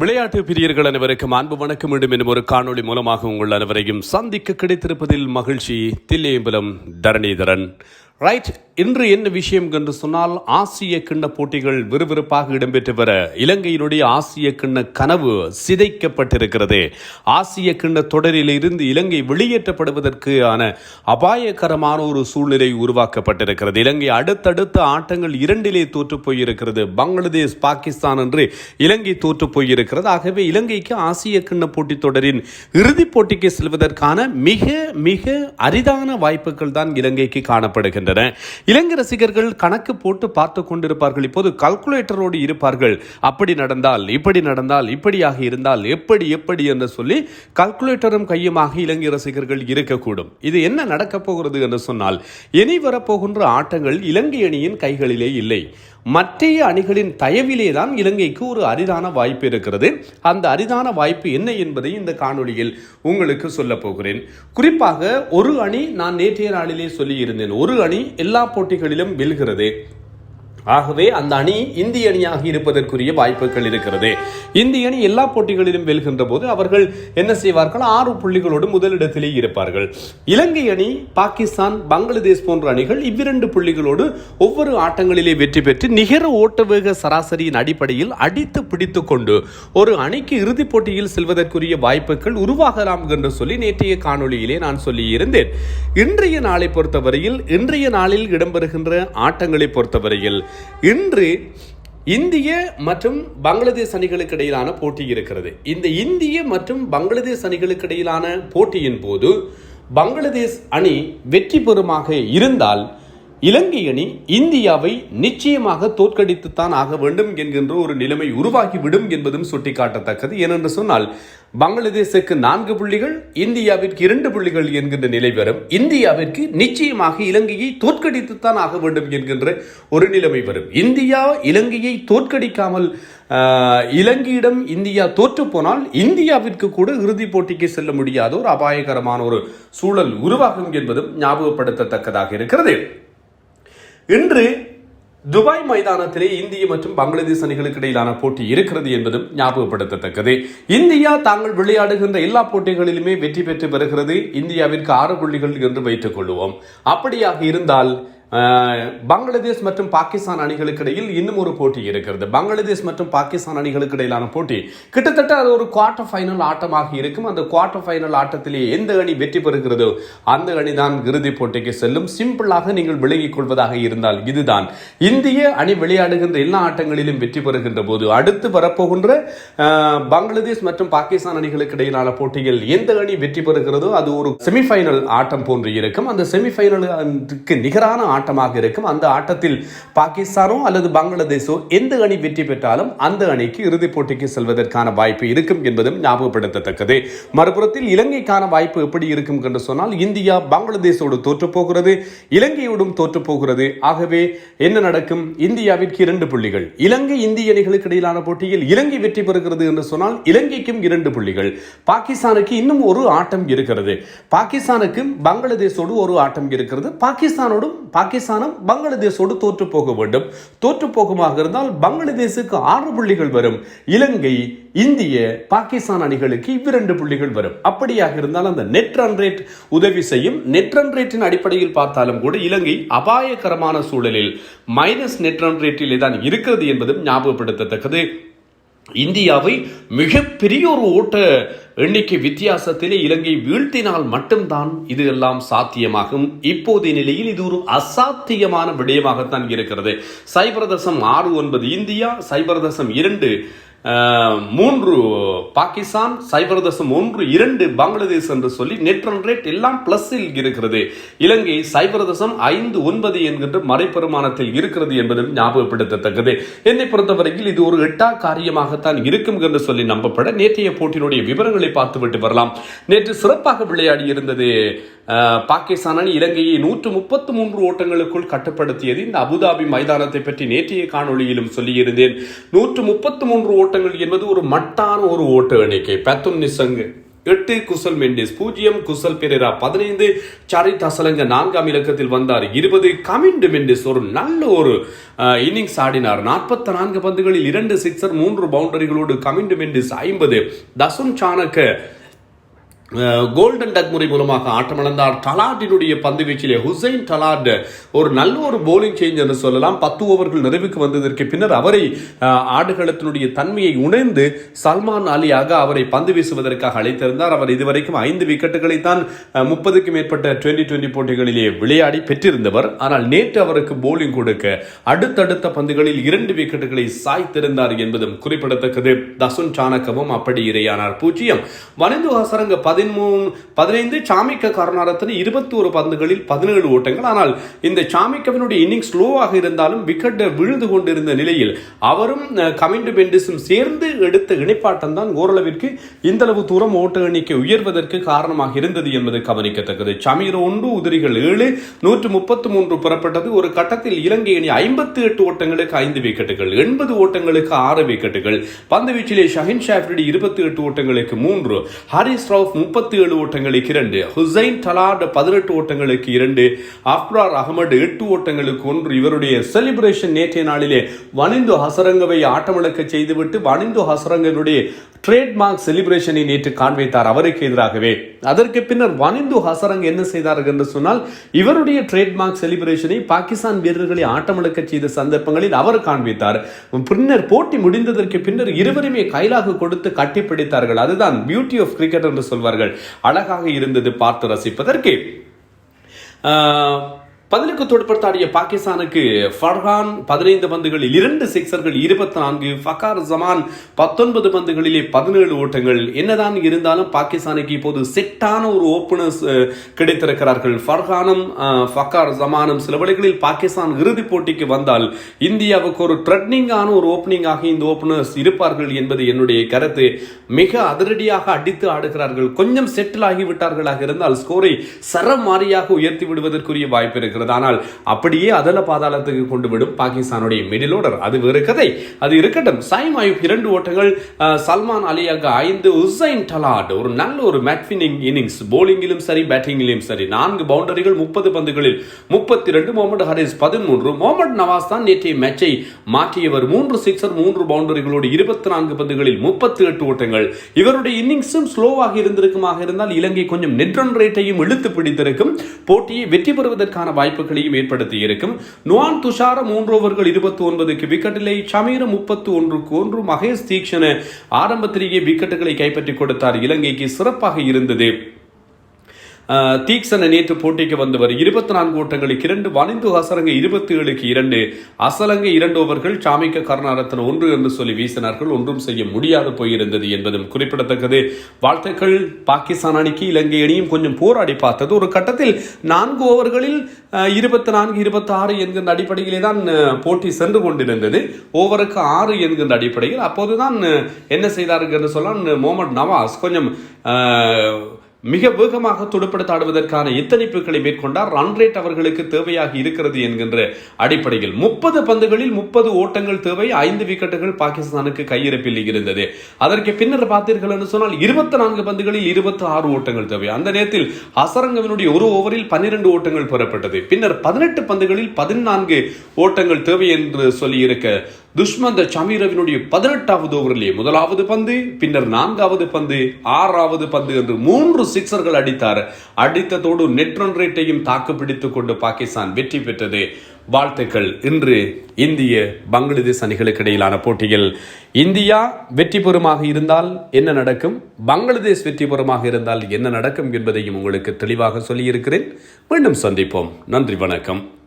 விளையாட்டு பிரியர்கள் அனைவருக்கும் அன்பு வணக்கம். மீண்டும் என்னும் ஒரு காணொளி மூலமாக உங்கள் அனைவரையும் சந்திக்க கிடைத்திருப்பதில் மகிழ்ச்சி. தில்லையம்பலம் தரணிதரன். ரைட் இன்று என்ன விஷயம் என்று சொன்னால் ஆசிய கிண்ண போட்டிகள் விறுவிறுப்பாக இடம்பெற்று வர இலங்கையினுடைய ஆசிய கிண்ண கனவு சிதைக்கப்பட்டிருக்கிறது. ஆசிய கிண்ண தொடரில் இருந்து இலங்கை வெளியேற்றப்படுவதற்கான அபாயகரமான ஒரு சூழ்நிலை உருவாக்கப்பட்டிருக்கிறது. இலங்கை அடுத்தடுத்த ஆட்டங்கள் இரண்டிலே தோற்று போயிருக்கிறது. பங்களாதேஷ் பாகிஸ்தான் என்று இலங்கை தோற்று போயிருக்கிறது. ஆகவே இலங்கைக்கு ஆசிய கிண்ண போட்டித் தொடரின் இறுதிப் போட்டிக்கு செல்வதற்கான மிக மிக அரிதான வாய்ப்புகள் தான் இலங்கைக்கு காணப்படுகின்றன. இலங்கை ரசிகர்கள் கணக்கு போட்டு பார்த்து கொண்டிருப்பார்கள். இப்போது கல்குலேட்டரோடு இருப்பார்கள். அப்படி நடந்தால் இப்படி நடந்தால் இப்படியாக இருந்தால் எப்படி எப்படி என்று சொல்லி கல்குலேட்டரும் கையுமாக இலங்கை ரசிகர்கள் இருக்கக்கூடும். இது என்ன நடக்கப் போகிறது என்று சொன்னால் இனி வரப்போகின்ற ஆட்டங்கள் இலங்கை அணியின் கைகளிலே இல்லை. மற்றைய அணிகளின் தயவிலே தான் இலங்கைக்கு ஒரு அரிதான வாய்ப்பு இருக்கிறது. அந்த அரிதான வாய்ப்பு என்ன என்பதை இந்த காணொளியில் உங்களுக்கு சொல்ல போகிறேன். குறிப்பாக ஒரு அணி நான் நேற்றைய நாளிலே சொல்லியிருந்தேன். ஒரு அணி எல்லா போட்டிகளிலும் வெல்கிறது. ஆகவே அந்த அணி இந்திய அணியாக இருப்பதற்குரிய வாய்ப்புகள் இருக்கிறது. இந்திய அணி எல்லா போட்டிகளிலும் வெல்கின்ற போது அவர்கள் என்ன செய்வார்கள்? ஆறு புள்ளிகளோடு முதலிடத்திலே இருப்பார்கள். இலங்கை அணி பாகிஸ்தான் பங்களாதேஷ் போன்ற அணிகள் இவ்விரண்டு புள்ளிகளோடு ஒவ்வொரு ஆட்டங்களிலே வெற்றி பெற்று நிகர ஓட்டவேக சராசரியின் அடிப்படையில் அடித்து பிடித்து கொண்டு ஒரு அணிக்கு இறுதிப் போட்டியில் செல்வதற்குரிய வாய்ப்புகள் உருவாகலாம் என்று சொல்லி நேற்றைய காணொளியிலே நான் சொல்லியிருந்தேன். இன்றைய நாளை பொறுத்தவரையில் இன்றைய நாளில் இடம்பெறுகின்ற ஆட்டங்களை பொறுத்தவரையில் இன்று இந்திய மற்றும் பங்களாதேஷ் அணிகளுக்கு இடையிலான போட்டி இருக்கிறது. இந்த இந்திய மற்றும் பங்களாதேஷ் அணிகளுக்கு இடையிலான போட்டியின் போது பங்களாதேஷ் அணி வெற்றி பெறுமாக இருந்தால் இலங்கை அணி இந்தியாவை நிச்சயமாக தோற்கடித்துத்தான் ஆக வேண்டும் என்கின்ற ஒரு நிலைமை உருவாகிவிடும் என்பதும் சுட்டிக்காட்டத்தக்கது. ஏனென்று சொன்னால் பங்களாதேஷுக்கு நான்கு புள்ளிகள் இந்தியாவிற்கு இரண்டு புள்ளிகள் என்கின்ற நிலை வரும். இந்தியாவிற்கு நிச்சயமாக இலங்கையை தோற்கடித்துத்தான் ஆக வேண்டும் என்கின்ற ஒரு நிலைமை வரும். இந்தியா இலங்கையை தோற்கடிக்காமல் இலங்கையிடம் இந்தியா தோற்று போனால் இந்தியாவிற்கு கூட இறுதிப் போட்டிக்கு செல்ல முடியாத ஒரு அபாயகரமான ஒரு சூழல் உருவாகும் என்பதும் ஞாபகப்படுத்தத்தக்கதாக இருக்கிறது. இன்று துபாய் மைதானத்திலே இந்திய மற்றும் பங்களாதேஷ் அணிகளுக்கு இடையிலான போட்டி இருக்கிறது என்பதும் ஞாபகப்படுத்தத்தக்கது. இந்தியா தாங்கள் விளையாடுகின்ற எல்லா போட்டிகளிலுமே வெற்றி பெற்று வருகிறது. இந்தியாவிற்கு ஆறு புள்ளிகள் என்று வைத்துக் கொள்வோம். அப்படியாக இருந்தால் பங்களாதேஷ் மற்றும் பாகிஸ்தான் அணிகளுக்கு இடையில் இன்னும் ஒரு போட்டி இருக்கிறது. பங்களாதேஷ் மற்றும் பாகிஸ்தான் அணிகளுக்கு இடையிலான போட்டி கிட்டத்தட்ட அது ஒரு குவார்டர் ஃபைனல் ஆட்டமாக இருக்கும். அந்த குவார்டர் ஃபைனல் ஆட்டத்திலே எந்த அணி வெற்றி பெறுகிறதோ அந்த அணி தான் இறுதிப் போட்டிக்கு செல்லும். சிம்பிளாக நீங்கள் விலகிக் கொள்வதாக இருந்தால் இதுதான். இந்திய அணி விளையாடுகின்ற எல்லா ஆட்டங்களிலும் வெற்றி பெறுகின்ற போது அடுத்து வரப்போகின்ற பங்களாதேஷ் மற்றும் பாகிஸ்தான் அணிகளுக்கு இடையிலான போட்டியில் எந்த அணி வெற்றி பெறுகிறதோ அது ஒரு செமிஃபைனல் ஆட்டம் போன்று இருக்கும். அந்த செமிஃபைனலுக்கு நிகரான ஆட்டமாக இருக்கும். அந்த ஆட்டத்தில் பாகிஸ்தானோ அல்லது பங்களாதேஷோ எந்த அணி வெற்றி பெற்றாலும் அந்த அணிக்கு இறுதிப் போட்டிக்கு செல்வதற்கான வாய்ப்பு இருக்கும் என்பதும் ஞாபகப்படுத்தத்தக்கது. மறுபுறத்தில் இலங்கைக்கான வாய்ப்பு எப்படி இருக்கும் என்று சொன்னால் இந்தியா பங்களாதேஷோடு தோற்று போகிறது இலங்கையோடும் தோற்று போகிறது. ஆகவே என்ன நடக்கும்? இந்தியாவிற்கு இரண்டு புள்ளிகள். இலங்கை இந்திய அணிகளுக்கு இடையிலான போட்டியில் இலங்கை வெற்றி பெறுகிறது என்று சொன்னால் இலங்கைக்கும் இரண்டு புள்ளிகள். பாகிஸ்தானுக்கு இன்னும் ஒரு ஆட்டம் இருக்கிறது. பாகிஸ்தானுக்கும் பங்களாதேஷோடு ஒரு ஆட்டம் இருக்கிறது. பாகிஸ்தானோடும் பாகிஸ்தானும் பங்களாதேஷோடு தோற்று போக வேண்டும். தோற்று போகுமாக இருந்தால் பங்களாதேஷுக்கு ஆறு புள்ளிகள் வரும். இலங்கை இந்திய பாகிஸ்தான் அணிகளுக்கு இவ்விரண்டு புள்ளிகள் வரும். அப்படியாக இருந்தால் அந்த நெட் ரன் ரேட் உதவி செய்யும். நெட் ரன் ரேட்டின் அடிப்படையில் பார்த்தாலும் கூட இலங்கை அபாயகரமான சூழலில் மைனஸ் நெட் ரன் ரேட்டிலே தான் இருக்கிறது என்பதும் ஞாபகப்படுத்தத்தக்கது. இந்தியாவை மிகப்பெரிய ஒரு ஓட்ட எண்ணிக்கை வித்தியாசத்திலே இலங்கை வீழ்த்தினால் மட்டும்தான் இது எல்லாம் சாத்தியமாகும். இப்போதைய நிலையில் இது ஒரு அசாத்தியமான விடயமாகத்தான் இருக்கிறது. சைபர் தசம் ஆறு ஒன்பது இந்தியா சைபர் தசம் இரண்டு மூன்று பாகிஸ்தான் சைபர் தசம் ஒன்று இரண்டு பங்களாதேஷ் என்று சொல்லி நெட் ரன் ரேட் எல்லாம் பிளஸில் இருக்கிறது. இலங்கை சைபர் தசம் ஐந்து ஒன்பது என்கின்ற மறைப்பெருமானத்தில் இருக்கிறது என்பதும் ஞாபகப்படுத்தத்தக்கது. என்னை பொறுத்தவரையில் இது ஒரு எட்டா காரியமாகத்தான் இருக்கும் என்று சொல்லி நம்பப்பட நேற்றைய போட்டியினுடைய விவரங்களை பார்த்துவிட்டு வரலாம். நேற்று சிறப்பாக விளையாடி இருந்தது பாகிஸ்தான் அணி இலங்கையை நூற்று முப்பத்து மூன்று ஓட்டங்களுக்குள் கட்டுப்படுத்தியது. இந்த அபுதாபி மைதானத்தை பற்றி நேற்றைய காணொளியிலும் சொல்லியிருந்தேன். நூற்று முப்பத்து மூன்று ஓட்டங்கள் என்பது ஒரு மட்டான ஒரு ஓட்ட எண்ணிக்கை. பத்தும் நிசங்கு. எட்டு குசல் மெண்டிஸ். பூஜ்ஜியம் குசல் பெரேரா பதினைந்து. சரித் அசலங்க நான்காம் இலக்கத்தில் வந்தார் இருபது. கமிண்டு மெண்டிஸ் ஒரு நல்ல ஒரு இன்னிங்ஸ் ஆடினார். நாற்பத்தி நான்கு பந்துகளில் இரண்டு சிக்ஸர் மூன்று பவுண்டரிகளோடு கமிண்டு மெண்டிஸ் ஐம்பது. தசுன் சாணக்க கோல்டன் டக் முறை மூலமாக ஆட்டமிழந்தார். டலாட்டினுடைய பந்து வீச்சிலே ஹுசைன் டலாட் ஒரு நல்ல ஒரு போலிங் சேஞ்ச் என்று சொல்லலாம். பத்து ஓவர்கள் நிறைவுக்கு வந்ததற்கு பின்னர் அவரை ஆடுகளத்தினுடைய தன்மையை உணர்ந்து சல்மான் அலியாக அவரை பந்து வீசுவதற்காக அழைத்திருந்தார். அவர் இதுவரைக்கும் ஐந்து விக்கெட்டுகளை தான் முப்பதுக்கும் மேற்பட்ட டுவெண்டி டுவெண்டி போட்டிகளிலே விளையாடி பெற்றிருந்தவர். ஆனால் நேற்று அவருக்கு போலிங் கொடுக்க அடுத்தடுத்த பந்துகளில் இரண்டு விக்கெட்டுகளை சாய்த்திருந்தார் என்பதும் குறிப்பிடத்தக்கது. தசுன் சாணக்கமும் அப்படி இரையானார். பூஜ்ஜியம். வனிந்து ஹசரங்க பதிமூணு பதினைந்து சாமிக்க கருணாரத்தின் இருபத்தி ஒரு பந்துகளில் பதினேழு ஓட்டங்கள். ஆனால் இந்த சாமிக்கவினுடைய இன்னிங் ஸ்லோவாக இருந்தாலும் விக்கெட் விழுந்து கொண்டிருந்த நிலையில் அவரும் கமிண்டு பெண்டிஸும் சேர்ந்து எடுத்த இணைப்பாட்டம் தான் ஓரளவிற்கு இந்த அளவு தூரம் ஓட்ட எண்ணிக்கை உயர்வதற்கு காரணமாக இருந்தது என்பது கவனிக்கத்தக்கது. சமீர ஒன்று உதிரிகள் ஏழு நூற்று முப்பத்தி மூன்று புறப்பட்டது. ஒரு கட்டத்தில் இலங்கை அணி ஐம்பத்தி எட்டு ஓட்டங்களுக்கு ஐந்து விக்கெட்டுகள் எண்பது ஓட்டங்களுக்கு ஆறு விக்கெட்டுகள். பந்து வீச்சிலே ஷஹின் ஷாஃப்ரிடி இருபத்தி எட்டு ஓட்டங்களுக்கு மூன்று. ஹாரிஸ் ரவுஃப் முப்பத்தி ஏழு ஓட்டங்களுக்கு இரண்டு ஹுசைன் டலாட் பதினெட்டு ஓட்டங்களுக்கு இரண்டு அப்ரார் அகமது எட்டு ஓட்டங்களுக்கு ஒன்று. இவருடைய செலிப்ரேஷன் நேற்றைய நாளிலே வனிந்து ஹசரங்கவை ஆட்டமிழக்க செய்துவிட்டு வனிந்து ஹசரங்கனுடைய ட்ரேட்மார்க் செலிப்ரேஷனை நேற்று காண்பித்தார். அவருக்கு எதிராகவே. அதற்கு பின்னர் வனிந்து ஹசரங் என்ன செய்தார்கள் என்று சொன்னால் இவருடைய ட்ரேட்மார்க் செலிப்ரேஷனை பாகிஸ்தான் வீரர்களை ஆட்டமிழக்க செய்த சந்தர்ப்பங்களில் அவர் காண்பித்தார். பின்னர் போட்டி முடிந்ததற்கு பின்னர் இருவருமே கைலாக கொடுத்து கட்டிப்பிடித்தார்கள் அதுதான் பியூட்டி ஆஃப் கிரிக்கெட் என்று சொல்வார்கள். அழகாக இருந்தது பார்த்து ரசிப்பதற்கு. பதிலுக்கு தொடுப்படுத்தாடிய பாகிஸ்தானுக்கு ஃபர்ஹான் பதினைந்து பந்துகளில் இரண்டு சிக்சர்கள் இருபத்தி நான்கு ஃபகார் ஜமான் பத்தொன்பது பந்துகளிலே பதினேழு ஓட்டங்கள். என்னதான் இருந்தாலும் பாகிஸ்தானுக்கு இப்போது செட்டான ஒரு ஓப்பனர்ஸ் கிடைத்திருக்கிறார்கள். ஃபர்ஹானும் ஃபகார் ஜமானும் சில வழிகளில் பாகிஸ்தான் இறுதிப் போட்டிக்கு வந்தால் இந்தியாவுக்கு ஒரு த்ரெட்னிங்கான ஒரு ஓப்பனிங்காக இந்த ஓப்பனர்ஸ் இருப்பார்கள் என்பது என்னுடைய கருத்து. மிக அதிரடியாக அடித்து ஆடுகிறார்கள். கொஞ்சம் செட்டில் ஆகிவிட்டார்களாக இருந்தால் ஸ்கோரை சரமாரியாக உயர்த்தி விடுவதற்குரிய வாய்ப்பு இருக்கிறது. இருக்கிறது. ஆனால் அப்படியே அதல பாதாளத்துக்கு கொண்டு விடும் பாகிஸ்தானுடைய மிடில் ஓர்டர் அது வேறு கதை. அது இருக்கட்டும். சாய்ம் ஆயுப் இரண்டு ஓட்டங்கள் சல்மான் அலியாக ஐந்து உசைன் டலாட் ஒரு நல்ல ஒரு மேட்ஃபினிங் இன்னிங்ஸ். போலிங்கிலும் சரி பேட்டிங்கிலும் சரி நான்கு பவுண்டரிகள் முப்பது பந்துகளில் முப்பத்தி ரெண்டு முகமது ஹரிஸ் பதிமூன்று முகமது நவாஸ் தான் நேற்றைய மேட்சை மாற்றியவர். மூன்று சிக்ஸர் மூன்று பவுண்டரிகளோடு இருபத்தி நான்கு பந்துகளில் முப்பத்தி எட்டு ஓட்டங்கள். இவருடைய இன்னிங்ஸும் ஸ்லோவாக இருந்திருக்குமாக இருந்தால் இலங்கை கொஞ்சம் நெட் ரன் ரேட்டையும் இழுத்து பிடித்திருக்கும். போட்டியை வெற்றி பெறுவதற்கான வாய்ப்பு வாய்ப்புகளையும் ஏற்படுத்தியிருக்கும். நுவான் துஷார மூன்று ஓவர்கள் இருபத்தி ஒன்பதுக்கு விக்கெட்டிலே சமீர முப்பத்தி ஒன்றுக்கு ஒன்று மகேஷ் தீக்ஷண ஆரம்பத்திலேயே விக்கெட்டுகளை கைப்பற்றி கொடுத்தார். இலங்கைக்கு சிறப்பாக இருந்தது. அஹ், தீக்ஷண நேற்று போட்டிக்கு வந்தவர் இருபத்தி நான்கு ஓட்டங்களுக்கு இரண்டு வனிந்து ஹசரங்க இருபத்தி ஏழுக்கு இரண்டு அசலங்க இரண்டு ஓவர்கள் சாமிக்க கருணாரத்தன் ஒன்று என்று சொல்லி வீசினார்கள். ஒன்றும் செய்ய முடியாது போயிருந்தது என்பதும் குறிப்பிடத்தக்கது. வாழ்த்துக்கள். பாகிஸ்தான் அணிக்கு இலங்கை அணியும் கொஞ்சம் போராடி பார்த்தது. ஒரு கட்டத்தில் நான்கு ஓவர்களில் இருபத்தி நான்கு இருபத்தி ஆறு என்கின்ற அடிப்படையிலே தான் போட்டி சென்று கொண்டிருந்தது. ஓவருக்கு ஆறு என்கின்ற அடிப்படையில் அப்போதுதான் என்ன செய்தார்கள் என்று சொன்னால் முகமது நவாஸ் கொஞ்சம் மிக வேகமாக துடுப்படுத்த ஆடுவதற்கான எத்தனைப்புகளை மேற்கொண்டார் ரன் ரேட் அவர்களுக்கு தேவையாக இருக்கிறது என்கின்ற அடிப்படையில் முப்பது பந்துகளில் முப்பது ஓட்டங்கள் தேவை. ஐந்து விக்கெட்டுகள் பாகிஸ்தானுக்கு கையிருப்பில் இருந்தது. அதற்கு பின்னர் பார்த்தீர்கள் என்று சொன்னால் இருபத்தி நான்கு பந்துகளில் இருபத்தி ஆறு ஓட்டங்கள் தேவை. அந்த நேரத்தில் அசரங்கவினுடைய ஒரு ஓவரில் பன்னிரண்டு ஓட்டங்கள் பெறப்பட்டது. பின்னர் பதினெட்டு பந்துகளில் பதினான்கு ஓட்டங்கள் தேவை என்று சொல்லியிருக்க துஷ்மந்த சமீரவினுடைய பதினெட்டாவது ஓவரிலே முதலாவது பந்து பின்னர் நான்காவது பந்து ஆறாவது பந்து என்று மூன்று சிக்சர்கள் அடித்தார். அடித்ததோடு நெட் ரன் ரேட்டையும் தாக்கு பிடித்துக் கொண்டு பாகிஸ்தான் வெற்றி பெற்றது. வாழ்த்துக்கள். இன்று இந்திய பங்களாதேஷ் அணிகளுக்கு இடையிலான போட்டியில் இந்தியா வெற்றி பெறுமாக இருந்தால் என்ன நடக்கும்? பங்களாதேஷ் வெற்றி பெறுமாக இருந்தால் என்ன நடக்கும் என்பதையும் உங்களுக்கு தெளிவாக சொல்லியிருக்கிறேன். மீண்டும் சந்திப்போம். நன்றி வணக்கம்.